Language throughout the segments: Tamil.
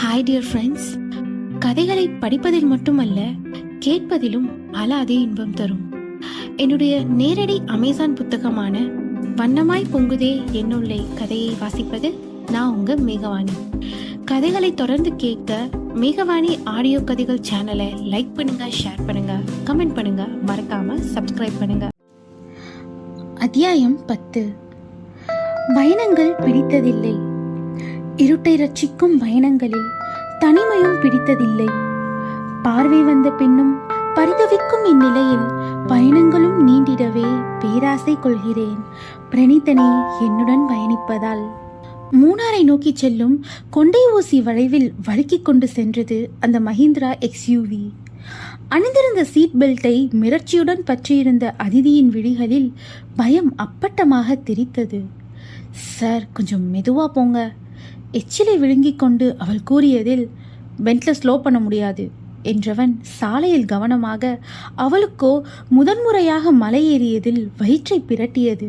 ஹாய் டியர் ஃப்ரெண்ட்ஸ் கதைகளை படிப்பதில் மட்டுமல்ல கேட்பதிலும் அலாதே இன்பம் தரும். என்னுடைய நேரடி அமேசான் புத்தகமான வண்ணமாய் பொங்குதே என்னுள்ளே கதையை வாசிப்பது நான் உங்க மேகவாணி. கதைகளை தொடர்ந்து கேட்க மேகவாணி ஆடியோ கதைகள் சேனலை லைக் பண்ணுங்க ஷேர் பண்ணுங்க கமெண்ட் பண்ணுங்க மறக்காம சப்ஸ்கிரைப் பண்ணுங்க. அத்தியாயம் பத்து. பயணங்கள் பிடித்ததில்லை. இருட்டை ரட்சிக்கும் பயணங்களில் தனிமையும் பிடித்ததில்லை. பார்வை வந்த பின்னும் பரிதவிக்கும் இந்நிலையில் பயணங்களும் நீண்டிடவே பேராசை கொள்கிறேன். பிரணித்தனே என்னுடன் பயணிப்பதால். மூணாரை நோக்கி செல்லும் கொண்டை ஊசி வளைவில் வழுக்கிக் கொண்டு சென்றது அந்த மஹிந்திரா எக்ஸ்யூவி அணிந்திருந்த சீட் பெல்ட்டை மிரட்சியுடன் பற்றியிருந்த அதிதியின் விழிகளில் பயம் அப்பட்டமாக தெரித்தது. சார் கொஞ்சம் மெதுவா போங்க. எச்சிலை விழுங்கிக் கொண்டு அவள் கூறியதில் பென்ட்ல ஸ்லோ பண்ண முடியாது என்றவன் சாலையில் கவனமாக அவளுக்கோ முதன்முறையாக மலை ஏறியதில் வயிற்றை பிரட்டியது.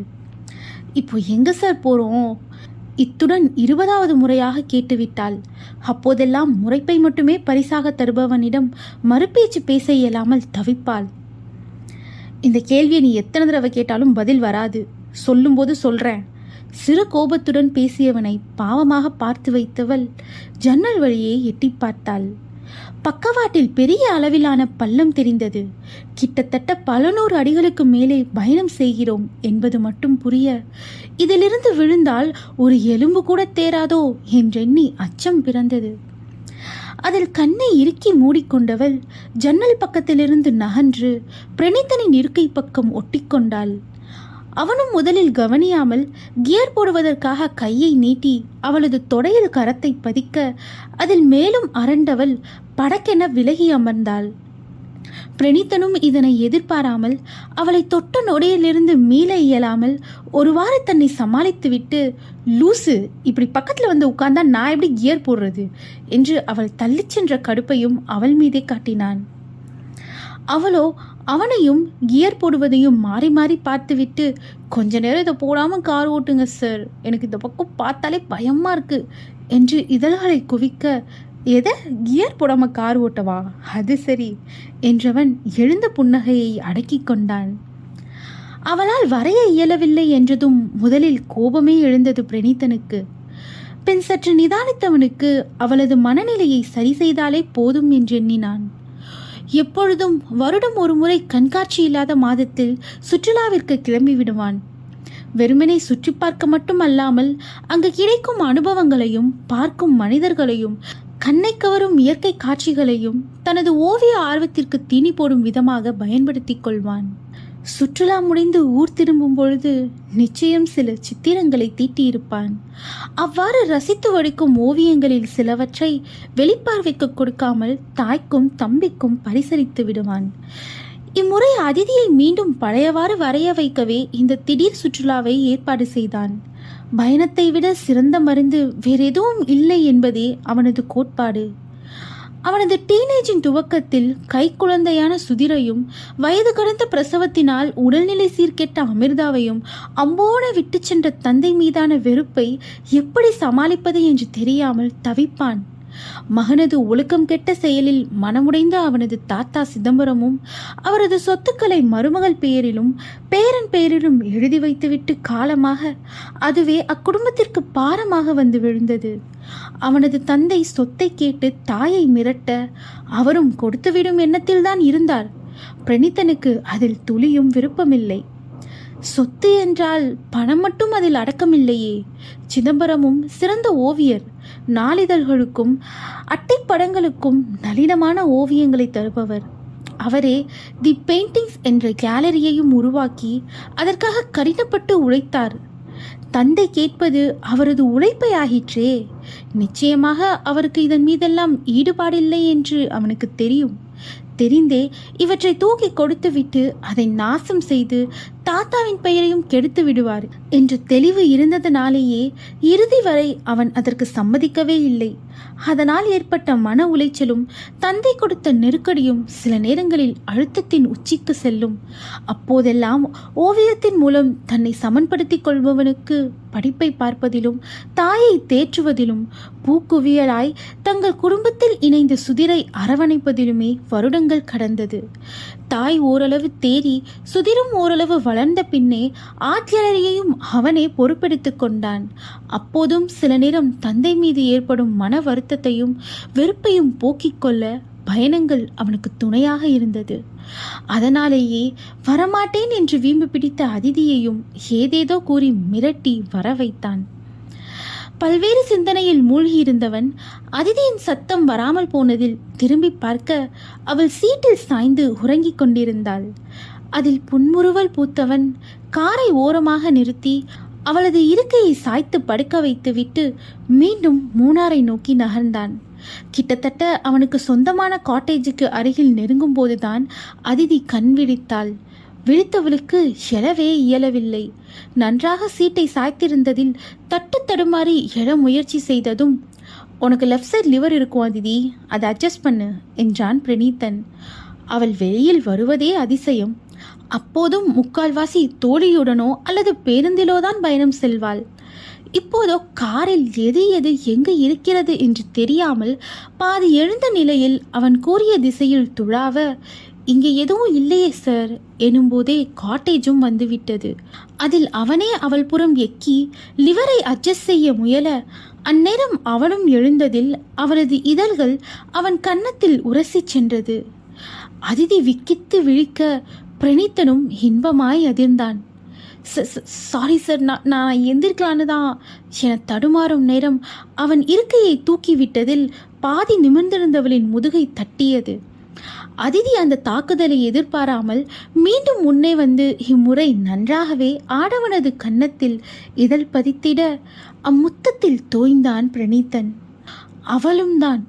இப்போ எங்க சார் போறோம்? இத்துடன் இருபதாவது முறையாக கேட்டுவிட்டாள். அப்போதெல்லாம் முறைப்பை மட்டுமே பரிசாக தருபவனிடம் மறுபேச்சு பேச இயலாமல் தவிப்பாள். இந்த கேள்வியை நீ எத்தனை தடவை கேட்டாலும் பதில் வராது. சொல்லும்போது சொல்கிறேன் சிறு கோபத்துடன் பேசியவனை பாவமாக பார்த்து வைத்தவள் ஜன்னல் வழியே எட்டி பார்த்தாள். பக்கவாட்டில் பெரிய அளவிலான பள்ளம் தெரிந்தது. கிட்டத்தட்ட பல நூறு அடிகளுக்கு மேலே பயணம் செய்கிறோம் என்பது மட்டும் புரிய இதிலிருந்து விழுந்தால் ஒரு எலும்பு கூட தேராதோ? என்றெண்ணி அச்சம் பிறந்தது. அதில் கண்ணை இறுக்கி மூடிக்கொண்டவள் ஜன்னல் பக்கத்திலிருந்து நகன்று பிரணீத்தனின் இருக்கை பக்கம் ஒட்டிக்கொண்டாள். அவனும் முதலில் கவனியாமல் கியர் போடுவதற்காக கையை நீட்டி அவளது தொடையில் கரத்தை பதிக்க அதில் மேலும் அரண்டவள் படக்கென விலகி அமர்ந்தாள். பிரணீத்தனும் இதனை எதிர்பாராமல் அவளை தொட்ட நொடியிலிருந்து மீள இயலாமல் ஒருவாறு தன்னை சமாளித்துவிட்டு லூசு இப்படி பக்கத்தில் வந்து உட்கார்ந்தா நான் எப்படி கியர் போடுறது? என்று அவள் தள்ளிச் சென்ற கடுப்பையும் அவள் மீதே காட்டினான். அவளோ அவனையும் கியர் போடுவதையும் மாறி மாறி பார்த்துவிட்டு கொஞ்ச நேரம் இதை போடாமல் கார் ஓட்டுங்க சார் எனக்கு இந்த பக்கம் பார்த்தாலே பயமாக இருக்குது என்று இதழ்களை குவிக்க எதை? கியர் போடாமல் கார் ஓட்டவா? அது சரி என்றவன் எழுந்த புன்னகையை அடக்கி கொண்டான். அவளால் வரைய இயலவில்லை என்றதும் முதலில் கோபமே எழுந்தது பிரணீத்தனுக்கு. பின் சற்று நிதானித்தவனுக்கு அவளது மனநிலையை சரி செய்தாலே போதும் என்றெண்ணினான் எப்பொழுதும் வருடம் ஒரு முறை கண்காட்சி இல்லாத மாதத்தில் சுற்றுலாவிற்கு கிளம்பி விடுவான் வெறுமனை சுற்றி பார்க்க மட்டுமல்லாமல் அங்கு கிடைக்கும் அனுபவங்களையும் பார்க்கும் மனிதர்களையும் கண்ணை கவரும் இயற்கை காட்சிகளையும் தனது ஓவிய ஆர்வத்திற்கு தீனி போடும் விதமாக பயன்படுத்திக் கொள்வான். சுற்றுலா முடிந்து ஊர் திரும்பும் பொழுது நிச்சயம் சில சித்திரங்களை தீட்டியிருப்பான். அவ்வாறு ரசித்து வடிக்கும் ஓவியங்களில் சிலவற்றை வெளிப்பார்வைக்கு கொடுக்காமல் தாய்க்கும் தம்பிக்கும் பரிசளித்து விடுவான். இம்முறை அதிதியை மீண்டும் பழையவாறு வரைய வைக்கவே இந்த திடீர் சுற்றுலாவை ஏற்பாடு செய்தான். பயணத்தை விட சிறந்த மருந்து வேறெதுவும் இல்லை என்பதே அவனது கோட்பாடு. அவனது டீனேஜின் துவக்கத்தில் கைக்குழந்தையான சுதிரையும் வயது கடந்த பிரசவத்தினால் உடல்நிலை சீர்கெட்ட அமிர்தாவையும் அம்போட விட்டு சென்ற தந்தை மீதான வெறுப்பை எப்படி சமாளிப்பது என்று தெரியாமல் தவிப்பான். மகனது ஒழுக்கம் கெட்ட செயலில் மனமுடைந்த அவனது தாத்தா சிதம்பரமும் அவரது சொத்துக்களை மருமகள் பெயரிலும் பேரன் பெயரிலும் எழுதி வைத்துவிட்டு காலமாக அதுவே அக்குடும்பத்திற்கு பாரமாக வந்து விழுந்தது. அவனது தந்தை சொத்தை கேட்டு தாயை மிரட்ட அவரும் கொடுத்துவிடும் எண்ணத்தில்தான் இருந்தார். பிரணீத்தனுக்கு அதில் துளியும் விருப்பமில்லை. சொத்து என்றால் பணம் மட்டும் அதில் அடக்கமில்லையே. சிதம்பரமும் சிறந்த ஓவியர். நாளிதழ்களுக்கும் அட்டைப்படங்களுக்கும் நளினமான ஓவியங்களை தருபவர். அவரே தி பெயிண்டிங்ஸ் என்ற கேலரியையும் உருவாக்கி அதற்காக கடினப்பட்டு உழைத்தார். தந்தை கேட்பது அவரது உழைப்பை ஆகிற்றே நிச்சயமாக அவருக்கு இதன் மீதெல்லாம் ஈடுபாடில்லை என்று அவனுக்கு தெரியும். தெரிந்தே இவற்றை தூக்கி கொடுத்துவிட்டு அதை நாசம் செய்து தாத்தாவின் பெயரையும் கெடுத்து விடுவார். என்று தெளிவு இருந்ததனாலேயே இறுதி வரை அவன் அதற்கு சம்மதிக்கவே இல்லை. அதனால் ஏற்பட்ட மன உளைச்சலும் தந்தை கொடுத்த நெருக்கடியும் சில நேரங்களில் அழுத்தத்தின் உச்சிக்கு செல்லும். அப்போதெல்லாம் ஓவியத்தின் மூலம் தன்னை சமன்படுத்திக் கொள்பவனுக்கு படிப்பை பார்ப்பதிலும் தாயை தேற்றுவதிலும் பூக்குவியலாய் தங்கள் குடும்பத்தில் இணைந்த சுதிரை அரவணைப்பதிலுமே வருடங்கள் கடந்தது. தாய் ஓரளவு தேறி சுதிரும் ஓரளவு வளர்ந்த பின்னே ஆட்சியாளரையும் அவனே பொறுப்பெடுத்துக் கொண்டான். அப்போதும் சில நேரம் தந்தை மீது ஏற்படும் மன வருத்தத்தையும் வெறுப்பையும் போக்கிக் கொள்ள பயணங்கள் அவனுக்கு துணையாக இருந்தது. அதனாலேயே வரமாட்டேன் என்று வீம்பு பிடித்த அதிதியையும் ஏதேதோ கூறி மிரட்டி வர வைத்தான் பல்வேறு சிந்தனையில் மூழ்கியிருந்தவன் அதிதியின் சத்தம் வராமல் போனதில் திரும்பி பார்க்க அவள் சீட்டில் சாய்ந்து உறங்கிக் கொண்டிருந்தாள். அதில் புன்முறுவல் பூத்தவன் காரை ஓரமாக நிறுத்தி அவளது இருக்கையை சாய்த்து படுக்க வைத்துவிட்டு மீண்டும் மூணாரை நோக்கி நகர்ந்தான். கிட்டத்தட்ட அவனுக்கு சொந்தமான காட்டேஜுக்கு அருகில் நெருங்கும் போதுதான் அதிதி கண் விழித்தாள். விழித்தவளுக்கு எழவே இயலவில்லை. நன்றாக சீட்டை சாய்த்திருந்ததில் தட்டு தடுமாறி எழ முயற்சி செய்ததும் உனக்கு லெஃப்ட் சைட் லிவர் இருக்கும் அதிதி அதை அட்ஜஸ்ட் பண்ணு என்றான் பிரணீத்தன். அவள் வெளியில் வருவதே அதிசயம். அப்போதும் முக்கால்வாசி தோழியுடனோ அல்லது பேருந்திலோ தான் பயணம் செல்வாள். இப்போதோ காரில் எது எது எங்கு இருக்கிறது என்று தெரியாமல் பாதி எழுந்த நிலையில் அவன் கூறிய திசையில் துழாவ இங்கே எதுவும் இல்லையே சார் எனும்போதே காட்டேஜும் வந்துவிட்டது. அதில் அவனே அவள் புறம் எக்கி லிவரை அட்ஜஸ்ட் செய்ய முயல. அந்நேரம் அவளும் எழுந்ததில் அவரது இதழ்கள் அவன் கன்னத்தில் உரசிச் சென்றது. அதிதி விக்கித்து விழிக்க பிரணீத்தனும் இன்பமாய் அதிர்ந்தான். சாரி சார் நான் நான் எந்திருக்கலான்னு தான் என தடுமாறும் நேரம் அவன் இருக்கையை தூக்கிவிட்டதில் பாதி நிமிர்ந்திருந்தவளின் முதுகை தட்டியது. அதிதி அந்த தாக்குதலை எதிர்பாராமல் மீண்டும் முன்னே வந்து இம்முறை நன்றாகவே ஆடவனது கன்னத்தில் இதழ் பதித்திட அம்முத்தத்தில் தோய்ந்தான் பிரணீத்தன். அவளும் தான்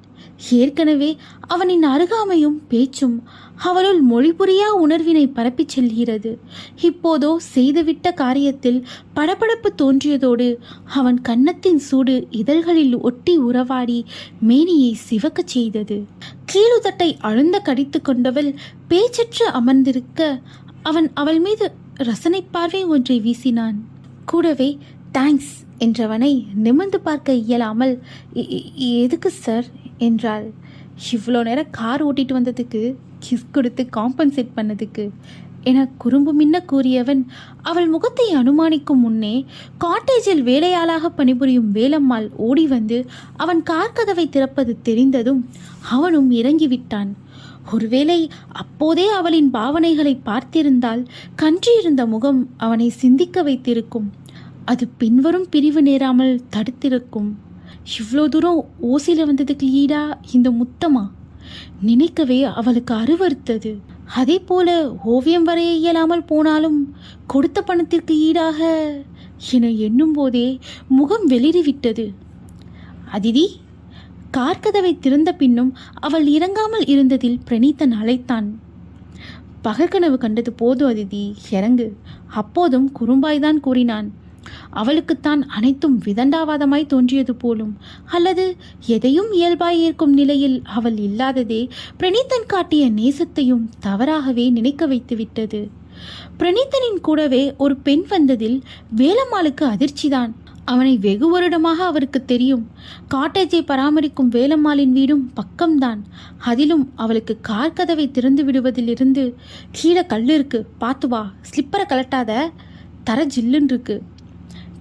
ஏற்கனவே அவனின் அருகாமையும் பேச்சும் அவளுள் மொழிபுரியா உணர்வினை பரப்பிச் செல்கிறது. இப்போதோ செய்துவிட்ட காரியத்தில் படபடப்பு தோன்றியதோடு அவன் கன்னத்தின் சூடு இதழ்களில் ஒட்டி உறவாடி மேனியை சிவக்கச் செய்தது. கீழுதட்டை அழுந்த கடித்து கொண்டவள் பேச்சற்று அமர்ந்திருக்க அவன் அவள் மீது ரசனை பார்வை ஒன்றை வீசினான். கூடவே தேங்க்ஸ் என்றவனை நிமிர்ந்து பார்க்க இயலாமல் எதுக்கு சார் என்றாள். இவ்வளோ நேரம் கார் ஓட்டிட்டு வந்ததுக்கு கிஸ் கொடுத்து காம்பன்சேட் பண்ணதுக்கு. என குறும்பு மின்ன கூறியவன் அவள் முகத்தை அனுமானிக்கும் முன்னே காட்டேஜில் வேலையாளாக பணிபுரியும் வேலம்மாள் ஓடி வந்து அவன் கார் கதவை திறப்பது தெரிந்ததும் அவனும் இறங்கிவிட்டான். ஒருவேளை அப்போதே அவளின் பாவனைகளை பார்த்திருந்தால் கன்றியிருந்த முகம் அவனை சிந்திக்க வைத்திருக்கும். அது பின்வரும் பிரிவு நேராமல் தடுத்திருக்கும். இவ்வளோ தூரம் ஓசியில் வந்ததுக்கு ஈடா இந்த முத்தமா? நினைக்கவே அவளுக்கு அருவருத்தது அதே போல ஓவியம் வரைய இயலாமல் போனாலும் கொடுத்த பணத்திற்கு ஈடாக என எண்ணும் போதே முகம் வெளிறிவிட்டது. அதிதி கார்கதவை திறந்த பின்னும் அவள் இறங்காமல் இருந்ததில் பிரணீத்தன் அழைத்தான். பகற்கனவு கண்டது போதும் அதிதி இறங்கு. அப்போதும் குறும்பாய்தான் கூறினான். அவளுக்குத்தான் அனைத்தும் விதண்டாவாதமாய் தோன்றியது போலும். அல்லது எதையும் இயல்பாய் ஏற்கும் நிலையில் அவள் இல்லாததே பிரணீத்தன் காட்டிய நேசத்தையும் தவறாகவே நினைக்க வைத்துவிட்டது. பிரணீத்தனின் கூடவே ஒரு பெண் வந்ததில் வேலம்மாளுக்கு அதிர்ச்சிதான். அவனை வெகு வருடமாக அவருக்கு தெரியும். காட்டேஜை பராமரிக்கும் வேலம்மாளின் வீடும் பக்கம்தான். அதிலும் அவளுக்கு கார் கதவை திறந்து விடுவதிலிருந்து கீழே கல் இருக்கு. பார்த்து வா ஸ்லிப்பரை கலட்டாத தர ஜில்லுன்னு இருக்கு.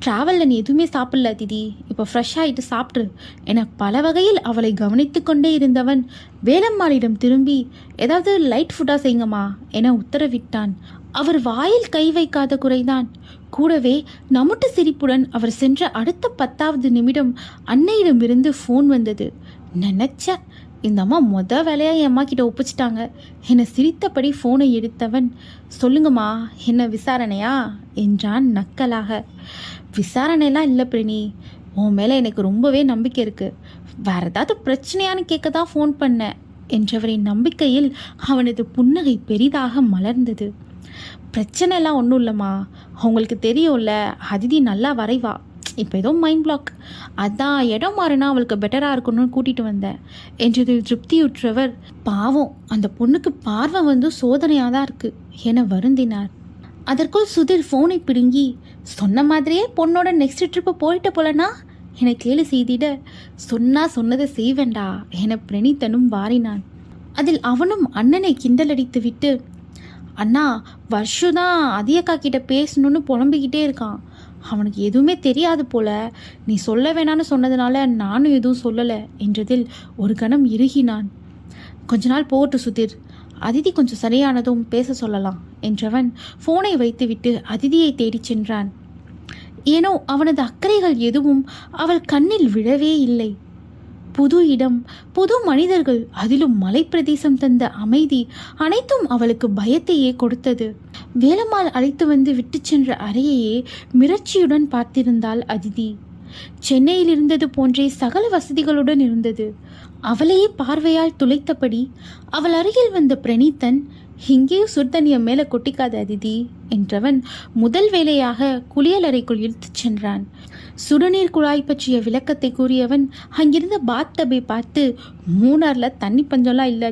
ட்ராவலில் நீ எதுவுமே சாப்பிடல திதி. இப்போ ஃப்ரெஷ் ஆகிட்டு சாப்பிட்ரு என பல வகையில் அவளை கவனித்து கொண்டே இருந்தவன் வேலம்மாளிடம் திரும்பி ஏதாவது லைட் ஃபுட்டாக செய்யுங்கம்மா என உத்தரவிட்டான். அவர் வாயில் கை வைக்காத குறைதான். கூடவே நமுட்டு சிரிப்புடன் அவர் சென்ற அடுத்த பத்தாவது நிமிடம் அன்னையிடமிருந்து ஃபோன் வந்தது. நினச்சேன் இந்த அம்மா மொத வேலையாக என் அம்மா கிட்ட ஒப்பிச்சிட்டாங்க. என்னை சிரித்தபடி ஃபோனை எடுத்தவன் சொல்லுங்கம்மா என்ன விசாரணையா? என்றான் நக்கலாக. விசாரணைலாம் இல்லை பிரணி உன் மேலே எனக்கு ரொம்பவே நம்பிக்கை இருக்குது வேறு ஏதாவது பிரச்சனையான்னு கேட்க தான் ஃபோன் பண்ணேன். என்றவரின் நம்பிக்கையில் அவனது புன்னகை பெரிதாக மலர்ந்தது. பிரச்சனைலாம் ஒன்றும் இல்லைம்மா. அவங்களுக்கு தெரியும்ல அதிதி நல்லா வரைவா. இப்போ ஏதோ மைண்ட் பிளாக் அதான் இடம் மாறினா அவளுக்கு பெட்டராக இருக்கணும்னு கூட்டிகிட்டு வந்தேன். என்றதில் திருப்தியுற்றவர் பாவம் அந்த பொண்ணுக்கு பார்வை வந்து சோதனையாக தான் இருக்குது என வருந்தினார். அதற்குள் சுதிர் ஃபோனை பிடுங்கி சொன்ன மாதிரியே பொண்ணோட நெக்ஸ்ட் ட்ரிப்பு போயிட்ட போலனா என கேலி செய்திட சொன்னா சொன்னதை செய்வேண்டா என பிரணீத்தனும் வாரினான். அதில் அவனும் அண்ணனை கிண்டலடித்து விட்டு அண்ணா வர்ஷு தான் அதியக்கா கிட்ட பேசணும்னு புலம்பிக்கிட்டே இருக்கான். அவனுக்கு எதுவுமே தெரியாது போல. நீ சொல்ல வேணான்னு சொன்னதுனால நானும் எதுவும் சொல்லலை என்றதில் ஒரு கணம் இறுகினான். கொஞ்ச நாள் போகட்டு சுதிர் அதிதி கொஞ்சம் சரியானதும் பேச சொல்லலாம் என்றவன் ஃபோனை வைத்துவிட்டு அதிதியை தேடிச் சென்றான். ஏனோ அவனது அக்கறைகள் எதுவும் அவள் கண்ணில் விழவே இல்லை. புது இடம் புது மனிதர்கள் அதிலும் மலைப்பிரதேசம் தந்த அமைதி அனைத்தும் அவளுக்கு பயத்தையே கொடுத்தது. வேலம்மாள் அழைத்து வந்து விட்டு சென்ற அறையையே மிரட்சியுடன் பார்த்திருந்தாள் அதிதி. சென்னையில் இருந்தது போன்றே சகல வசதிகளுடன் இருந்தது. அவளையே பார்வையால் துளைத்தபடி அவள் அருகில் வந்த பிரணீத்தன் இங்கேயும் சுர்தனிய மேலே கொட்டிக்காத அதிதி என்றவன் முதல் வேலையாக குளியலறைக்குள் இழுத்துச் சென்றான். சுடுநீர் குழாய் பற்றிய விளக்கத்தை கூறியவன் அங்கிருந்த பாத் டபை பார்த்து மூணாரில் தண்ணி பஞ்சம்லாம் இல்லை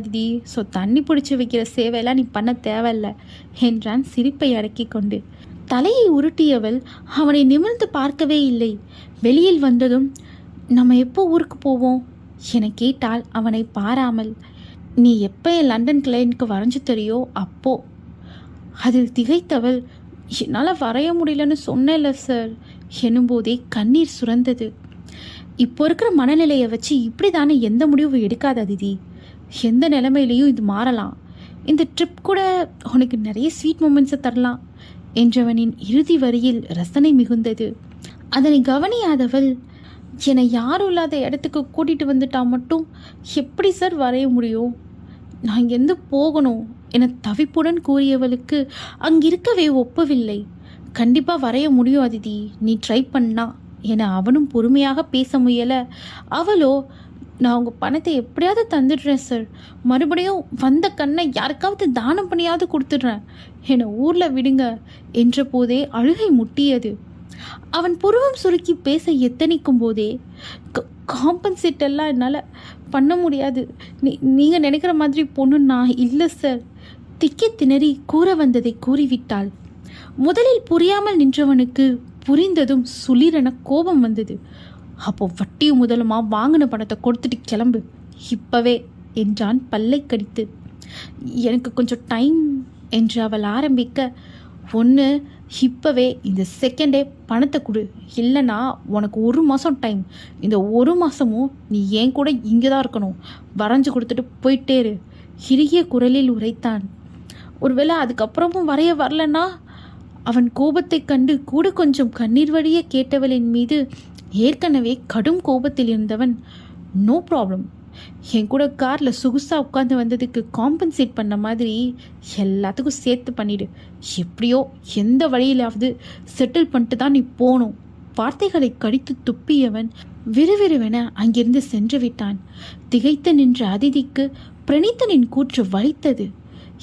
ஸோ தண்ணி பிடிச்சி வைக்கிற சேவையெல்லாம் நீ பண்ண தேவையில்லை என்றான் சிரிப்பை அடக்கி கொண்டு. தலையை உருட்டியவள் அவனை நிமிர்ந்து பார்க்கவே இல்லை. வெளியில் வந்ததும் நம்ம எப்போ ஊருக்கு போவோம்? என கேட்டால் அவனை பாராமல். நீ எப்போ என் லண்டன் கிளைனுக்கு வரைஞ்சு தெரியோ அப்போ. அதில் திகைத்தவள் என்னால் வரைய முடியலன்னு சொன்னேன்ல சார். எனும்போதே கண்ணீர் சுரந்தது. இப்போ இருக்கிற மனநிலையை வச்சு இப்படி தானே எந்த முடிவும் எடுக்காத அதிதி. எந்த நிலைமையிலையும் இது மாறலாம். இந்த ட்ரிப் கூட உனக்கு நிறைய ஸ்வீட் மூமெண்ட்ஸை தரலாம் என்றவனின் இறுதி வரியில் ரசனை மிகுந்தது. அதனை கவனியாதவள் என்னை யாரும் இல்லாத இடத்துக்கு கூட்டிகிட்டு வந்துட்டா மட்டும் எப்படி சார் வரைய முடியும்? நான் இங்கேருந்து போகணும்? என தவிப்புடன் கூறியவளுக்கு அங்கிருக்கவே ஒப்பவில்லை. கண்டிப்பாக வரைய முடியும் அதிதி. நீ ட்ரை பண்ணா. என அவனும் பொறுமையாக பேச முயல. அவளோ நான் உங்கள் பணத்தை எப்படியாவது தந்துடுறேன் சார் மறுபடியும் வந்த கண்ணை யாருக்காவது தானம் பண்ணியாவது கொடுத்துட்றேன். என்னை ஊரில் விடுங்க என்ற போதே அழுகை முட்டியது. அவன் புருவம் சுருக்கி பேச எத்தனிக்கும் போதே காம்பன்சேட் எல்லாம் என்னால் பண்ண முடியாது. நீ நீங்கள் நினைக்கிற மாதிரி பொண்ணு நான் இல்லை சார் திக்கி திணறி கூற வந்ததை கூறிவிட்டாள். முதலில் புரியாமல் நின்றவனுக்கு புரிந்ததும் சுளிரென கோபம் வந்தது. அப்போ வட்டியும் முதலுமா வாங்கின பணத்தை கொடுத்துட்டு கிளம்பு. இப்பவே என்றான் பல்லை கடித்து எனக்கு கொஞ்சம் டைம் என்று அவள் ஆரம்பிக்க ஒன்று இப்போவே இந்த செகண்டே பணத்தை கொடு. இல்லைன்னா உனக்கு ஒரு மாதம் டைம். இந்த ஒரு மாதமும் நீ ஏன் கூட இங்கே தான் இருக்கணும். வரைஞ்சு கொடுத்துட்டு போயிட்டே இரு. இறுகிய குரலில் உரைத்தான். ஒருவேளை அதுக்கப்புறமும் வரைய வரலன்னா அவன் கோபத்தைக் கண்டு கூட கொஞ்சம் கண்ணீர் வழிய கேட்டவளின் மீது ஏற்கனவே கடும் கோபத்தில் இருந்தவன் நோ ப்ராப்ளம் என் கூட காரில் சொகுசாக உட்காந்து வந்ததுக்கு காம்பன்சேட் பண்ண மாதிரி எல்லாத்துக்கும் சேர்த்து பண்ணிடு. எப்படியோ எந்த வழியிலாவது செட்டில் பண்ணிட்டு தான் நீ போகணும். வார்த்தைகளை கடித்து துப்பியவன் விறுவிறுவென அங்கிருந்து சென்று விட்டான். திகைத்து நின்ற அதிதிக்கு பிரணீத்தனின் கூற்று வலித்தது.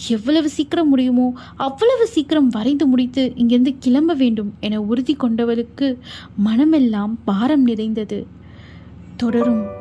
எவ்வளவு சீக்கிரம் முடியுமோ அவ்வளவு சீக்கிரம் வரைந்து முடித்து இங்கிருந்து கிளம்ப வேண்டும் என உறுதி கொண்டவளுக்கு மனமெல்லாம் பாரம் நிறைந்தது. தொடரும்.